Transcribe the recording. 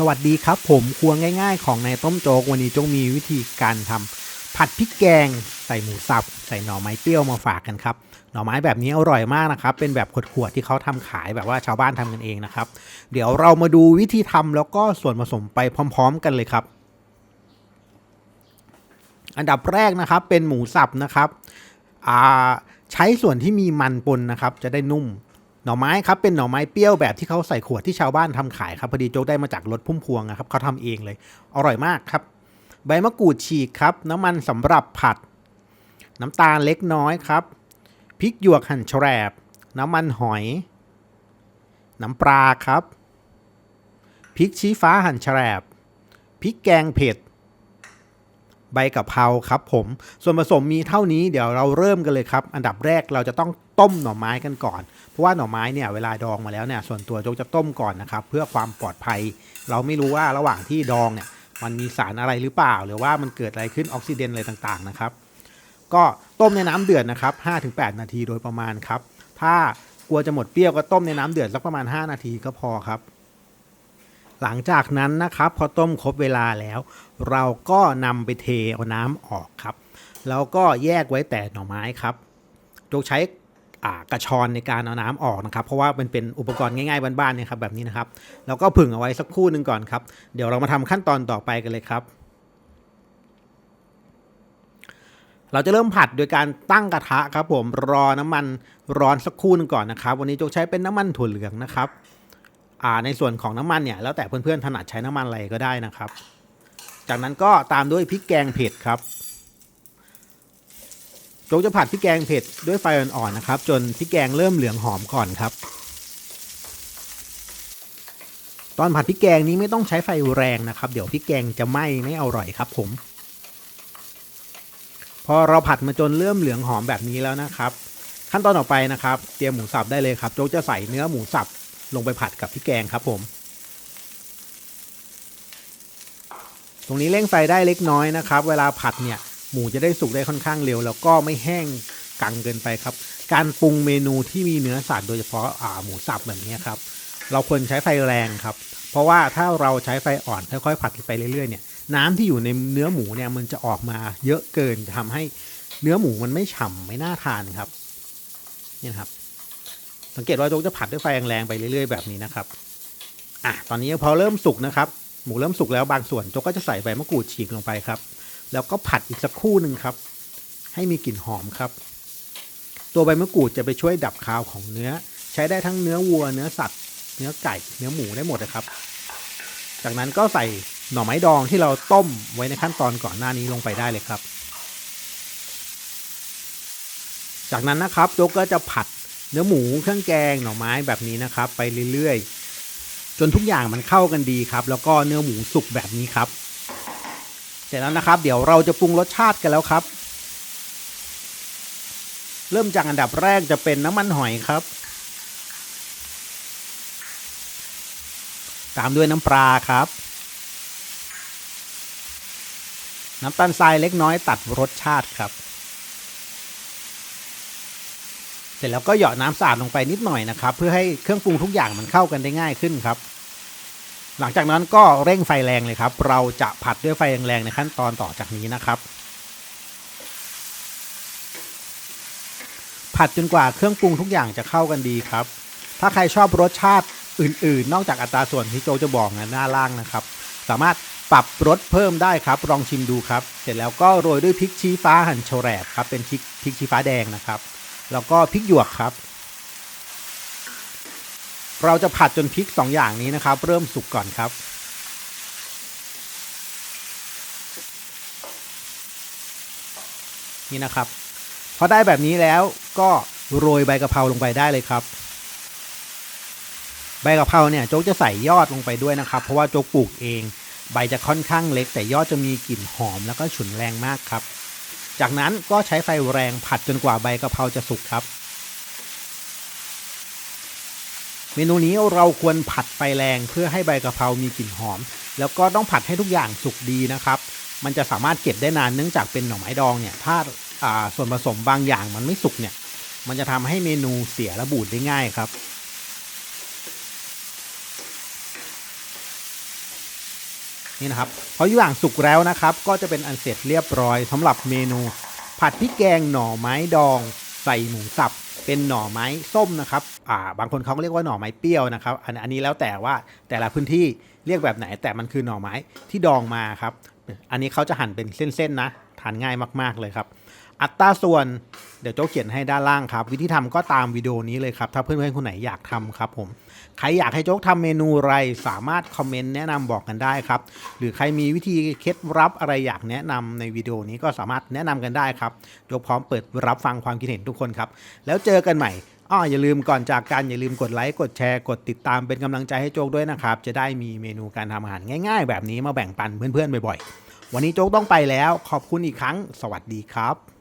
สวัสดีครับผมครัวง่าย ๆ ของนายต้มโจ๊กวันนี้โจ๊กมีวิธีการทำผัดพริกแกง ใส่หมูสับ ใส่หน่อไม้เปรี้ยวมาฝากกันครับหน่อไม้แบบนี้อร่อยมากนะครับ เป็นแบบขวดๆที่เขาทำขายแบบว่าชาวบ้านทำกันเองนะครับ เดี๋ยวเรามาดูวิธีทำแล้วก็ส่วนผสมไปพร้อม ๆ กันเลยครับ อันดับแรกนะครับเป็นหมูสับนะครับอ่าใช้ส่วนที่มีมันปนนะครับ จะได้นุ่ม หน่อไม้ครับเป็นหน่อไม้เปรี้ยวแบบที่เขาใส่ขวดที่ชาวบ้านทำขายครับพอดีโจ๊กได้มาจากรถพุ่มพวงนะครับเขาทำเองเลย อร่อยมากครับ ใบมะกรูดฉีกครับ น้ำมันสำหรับผัด น้ำตาลเล็กน้อยครับพริกหยวกหั่นแฉลบน้ำมันหอย น้ำปลาครับพริกชี้ฟ้าหั่นแฉลบพริกแกงเผ็ด ใบกะเพราครับผม ส่วนผสมมีเท่านี้เดี๋ยวเราเริ่มกันเลยครับ อันดับแรกเราจะต้องต้มหน่อไม้กันก่อน เพราะว่าหน่อไม้เนี่ยเวลาดองมาแล้วเนี่ยส่วนตัวโจกจะต้มก่อนนะครับเพื่อความปลอดภัย เราไม่รู้ว่าระหว่างที่ดองเนี่ยมันมีสารอะไรหรือเปล่า หรือว่ามันเกิดอะไรขึ้นออกซิเดนอะไรต่างๆนะครับก็ต้มในน้ำเดือดนะครับ 5-8 นาทีโดยประมาณครับ ถ้ากลัวจะหมดเปรี้ยวก็ต้มในน้ำเดือดสักประมาณ 5 นาทีก็พอครับ หลังจากนั้นนะครับ พอต้มครบเวลาแล้ว เราก็นำไปเทเอาน้ำออกครับ แล้วก็แยกไว้แต่หน่อไม้ครับโจกใช้กระชอนในการเอาน้ำออกนะครับ เพราะว่ามันเป็นอุปกรณ์ง่ายๆบ้านๆเนี่ยครับแบบนี้นะครับแล้วก็ผึ่งเอาไว้สักครู่หนึ่งก่อนครับ เดี๋ยวเรามาทำขั้นตอนต่อไปกันเลยครับ เราจะเริ่มผัดโดยการตั้งกระทะครับผมรอน้ำมันร้อนสักครู่หนึงก่อนนะครับ วันนี้โจกใช้เป็นน้ำมันถั่วเหลืองนะครับ ในส่วนของน้ำมันเนี่ยแล้วแต่เพื่อนๆถนัดใช้น้ำมันอะไรก็ได้นะครับ จากนั้นก็ตามด้วยพริกแกงเผ็ดครับโจ๊กจะผัดพริกแกงเผ็ดด้วยไฟอ่อนๆนะครับ จนพริกแกงเริ่มเหลืองหอมก่อนครับ ตอนผัดพริกแกงนี้ไม่ต้องใช้ไฟแรงนะครับ เดี๋ยวพริกแกงจะไหม้ไม่อร่อยครับผม พอเราผัดมาจนเริ่มเหลืองหอมแบบนี้แล้วนะครับ ขั้นตอนต่อไปนะครับ เตรียมหมูสับได้เลยครับโจ๊กจะใส่เนื้อหมูสับ ลงไปผัดกับพริกแกงครับผม ตรงนี้เร่งไฟได้เล็กน้อยนะครับ เวลาผัดเนี่ยหมูจะได้สุกได้ค่อนข้างเร็ว แล้วก็ไม่แห้งกังเกินไปครับ การปรุงเมนูที่มีเนื้อสัตว์โดยเฉพาะาหมูสับแบบนี้ครับ เราควรใช้ไฟแรงครับ เพราะว่าถ้าเราใช้ไฟอ่อนค่อยๆผัดไปเรื่อยๆเนี่ยน้ำที่อยู่ในเนื้อหมูเนี่ยมันจะออกมาเยอะเกินทำให้เนื้อหมูมันไม่ฉ่ำไม่น่าทานครับนี่นครับ สังเกตว่าโจ๊กจะผัดด้วยไฟแรงๆไปเรื่อยๆแบบนี้นะครับอะตอนนี้พอเริ่มสุกนะครับ หมูเริ่มสุกแล้วบางส่วนโจ๊กก็จะใส่ใบมะกรูดฉีกลงไปครับ แล้วก็ผัดอีกสักครู่หนึ่งครับ ให้มีกลิ่นหอมครับ ตัวใบมะกรูดจะไปช่วยดับคาวของเนื้อ ใช้ได้ทั้งเนื้อวัว เนื้อสัตว์ เนื้อไก่ เนื้อหมูได้หมดนะครับ จากนั้นก็ใส่หน่อไม้ดองที่เราต้มไว้ในขั้นตอนก่อนหน้านี้ลงไปได้เลยครับ จากนั้นนะครับโจ๊กก็จะผัด เนื้อหมูเครื่องแกงหน่อไม้แบบนี้นะครับ ไปเรื่อยๆ จนทุกอย่างมันเข้ากันดีครับ แล้วก็เนื้อหมูสุกแบบนี้ครับเสร็จแล้วนะครับ เดี๋ยวเราจะปรุงรสชาติกันแล้วครับ เริ่มจากอันดับแรกจะเป็นน้ำมันหอยครับ ตามด้วยน้ำปลาครับ น้ำตาลทรายเล็กน้อยตัดรสชาติครับ เสร็จแล้วก็หยอดน้ำสะอาดลงไปนิดหน่อยนะครับ เพื่อให้เครื่องปรุงทุกอย่างมันเข้ากันได้ง่ายขึ้นครับ หลังจากนั้นก็เร่งไฟแรงเลยครับ เราจะผัดด้วยไฟแรงๆในขั้นตอนต่อจากนี้นะครับ ผัดจนกว่าเครื่องปรุงทุกอย่างจะเข้ากันดีครับ ถ้าใครชอบรสชาติอื่น ๆ นอกจากอัตราส่วนที่โจจะบอกนะหน้าล่างนะครับ สามารถปรับรสเพิ่มได้ครับลองชิมดูครับ เสร็จแล้วก็โรยด้วยพริกชี้ฟ้าหั่นโฉแรบครับเป็นพริกพริกชี้ฟ้าแดงนะครับ แล้วก็พริกหยวกครับ เราจะผัดจนพริกสองอย่างนี้นะครับ เริ่มสุกก่อนครับ นี่นะครับพอได้แบบนี้แล้วก็โรยใบกะเพราลงไปได้เลยครับ ใบกะเพราเนี่ยโจ๊กจะใส่ยอดลงไปด้วยนะครับ เพราะว่าโจ๊กปลูกเอง ใบจะค่อนข้างเล็ก แต่ยอดจะมีกลิ่นหอมแล้วก็ฉุนแรงมากครับ จากนั้นก็ใช้ไฟแรงผัดจนกว่าใบกะเพราจะสุกครับ เมนูนี้เราควรผัดไฟแรงเพื่อให้ใบกะเพรามีกลิ่นหอม แล้วก็ต้องผัดให้ทุกอย่างสุกดีนะครับ มันจะสามารถเก็บได้นานเนื่องจากเป็นหน่อไม้ดองเนี่ยถ้าาส่วนผสมบางอย่างมันไม่สุกเนี่ย มันจะทำให้เมนูเสียและบูดได้ง่ายครับ นี่นะครับพอทุกอย่างสุกแล้วนะครับ ก็จะเป็นอันเสร็จเรียบร้อยสำหรับเมนู ผัดพริกแกงหน่อไม้ดอง ใส่หมูสับ เป็นหน่อไม้ส้มนะครับอ่าบางคนเขาเรียกว่าหน่อไม้เปรี้ยวนะครับอันอันนี้แล้วแต่ว่าแต่ละพื้นที่เรียกแบบไหนแต่มันคือหน่อไม้ที่ดองมาครับ อันนี้เขาจะหั่นเป็นเส้นๆนะทานง่ายมากๆเลยครับ อัตราส่วนเดี๋ยวโจ๊กเขียนให้ด้านล่างครับ วิธีทำก็ตามวิดีโอนี้เลยครับ ถ้าเพื่อนๆคนไหนอยากทำครับผม ใครอยากให้โจ๊กทำเมนูอะไรสามารถคอมเมนต์แนะนำบอกกันได้ครับ หรือใครมีวิธีเคล็ดลับอะไรอยากแนะนำในวิดีโอนี้ก็สามารถแนะนำกันได้ครับโจ๊กพร้อมเปิดรับฟังความคิดเห็นทุกคนครับ แล้วเจอกันใหม่อ้ออย่าลืมก่อนจากกันอย่าลืมกดไลค์กดแชร์กดติดตามเป็นกำลังใจให้โจ๊กด้วยนะครับ จะได้มีเมนูการทำอาหารง่าย ๆ แบบนี้มาแบ่งปันเพื่อนๆบ่อยๆ วันนี้โจ๊กต้องไปแล้วขอบคุณอีกครั้ง สวัสดีครับ